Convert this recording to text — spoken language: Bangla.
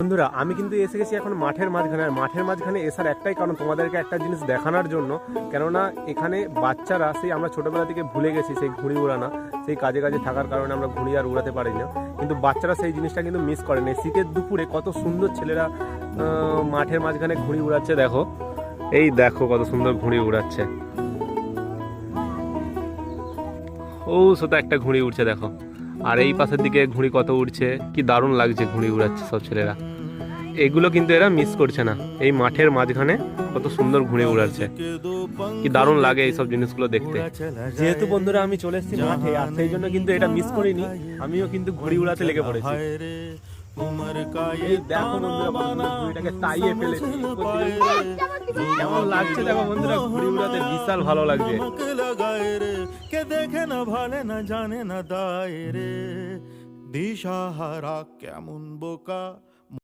বন্ধুরা, আমি কিন্তু এসে গেছি এখন মাঠের মাঝখানে, আর মাঠের মাঝখানে এসার একটাই কারণ তোমাদেরকে একটা জিনিস দেখানোর জন্য। কেননা এখানে বাচ্চারা, সেই আমরা ছোটবেলা থেকে ভুলে গেছি সেই ঘুড়ি উড়ানো, সেই কাজে কাজে থাকার কারণে আমরা ঘুড়ি আর উড়াতে পারি না কিন্তু বাচ্চারা সেই জিনিসটা কিন্তু মিস করে না শীতের দুপুরে কত সুন্দর ছেলেরা মাঠের মাঝখানে ঘুড়ি উড়াচ্ছে, দেখো। এই দেখো কত সুন্দর ঘুড়ি উড়াচ্ছে। ও সেটা একটা ঘুড়ি উড়ছে, দেখো। আর এই পাশের দিকে ঘুড়ি কত উড়ছে, কি দারুণ লাগছে ঘুড়ি উড়াচ্ছে সব ছেলেরা। এগুলো কিন্তু এরা মিস করছে না। এই মাঠের মাঝখানে কত সুন্দর ঘুড়ি উড়াচ্ছে। কি দারুণ লাগে এইসব জিনিসগুলো দেখতে। যেহেতু বন্ধুরা আমি চলে এসেছি মাঠে, আর সেই জন্য কিন্তু এটা মিস করিনি। আমিও কিন্তু ঘুড়ি উড়াতে লেগে পড়েছি। দেখো বন্ধুরা দানা বানা। ঘুড়িটাকে তাইয়ে ফেলেছি। কেমন লাগছে দেখো বন্ধুরা ঘুড়ি ঘুরাতে বিশাল ভালো লাগছে। কে দেখে না ভালে না জানে না দায় রে। দিশাহারা কেমন বোকা